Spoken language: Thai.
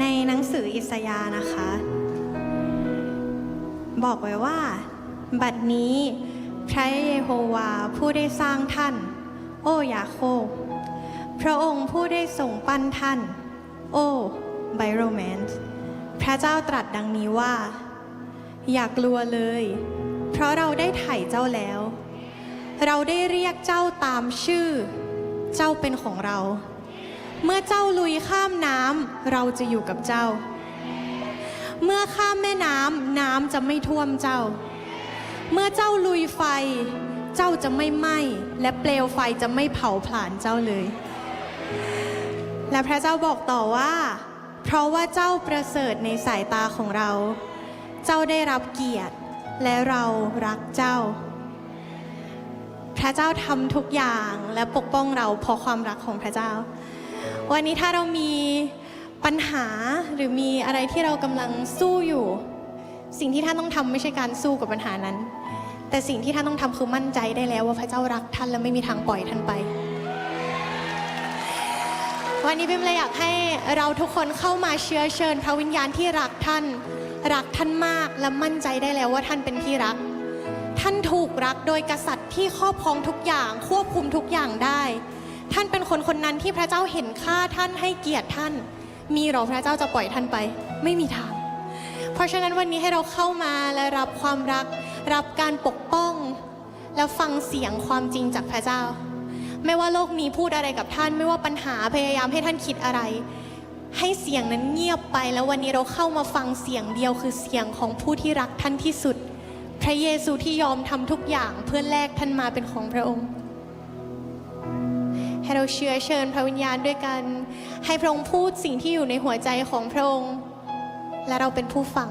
ในหนังสืออิสยาห์นะคะ บอกไว้ว่า บัดนี้พระเยโฮวาผู้ได้สร้างท่าน โอ้ยาโคบพระองค์ผู้ได้ทรงปั้นท่าน โอ้ไบโรแมนส์พระเจ้าตรัสดังนี้ว่า อย่ากลัวเลย เพราะเราได้ไถ่เจ้าแล้ว เราได้เรียกเจ้าตามชื่อ เจ้าเป็นของเรา เมื่อเจ้าลุยข้ามน้ำเราจะอยู่กับเจ้า เมื่อข้ามแม่น้ำน้ำจะไม่ท่วมเจ้า เมื่อเจ้าลุยไฟ เจ้าจะไม่ไหม้และเปลวไฟจะไม่เผาผลาญเจ้าเลย และพระเจ้าบอกต่อว่า เพราะว่าเจ้าประเสริฐในสายตาของเรา เจ้าได้รับเกียรติและเรารักเจ้า พระเจ้าทำทุกอย่างและปกป้องเราเพราะความรักของพระเจ้า วันนี้ถ้าเรามีปัญหาหรือมีอะไรที่เรากำลังสู้อยู่ สิ่งที่ท่านต้องทำไม่ใช่การสู้กับปัญหานั้น แต่สิ่งที่ท่านต้องทำคือมั่นใจได้แล้วว่าพระเจ้ารักท่านและไม่มีทางปล่อยท่านไป วันนี้พิมเลยอยากให้เราทุกคนเข้ามาเชื้อเชิญ พระวิญญาณที่รักท่าน รักท่านมากและมั่นใจได้แล้วว่าท่านเป็นที่รัก ท่านถูกรักโดยกษัตริย์ที่ครอบครองทุกอย่างควบคุมทุกอย่างได้ ท่านเป็นคนคนนั้นที่พระเจ้าเห็นค่าท่านให้เกียรติท่าน มีหรอพระเจ้าจะปล่อยท่านไป ไม่มีทาง เพราะฉะนั้นวันนี้ให้เราเข้ามาและรับความรัก รับการปกป้อง และฟังเสียงความจริงจากพระเจ้า ไม่ว่าโลกนี้พูดอะไรกับท่าน ไม่ว่าปัญหาพยายามให้ท่านคิดอะไร ให้เสียงนั้นเงียบไปแล้ววันนี้เราเข้ามาฟังเสียงเดียวคือเสียงของผู้ที่รักท่านที่สุด พระเยซูที่ยอมทำทุกอย่างเพื่อแลกท่านมาเป็นของพระองค์ ให้เราเชื้อเชิญพระวิญญาณด้วยกัน ให้พระองค์พูดสิ่งที่อยู่ในหัวใจของพระองค์ และเราเป็นผู้ฟัง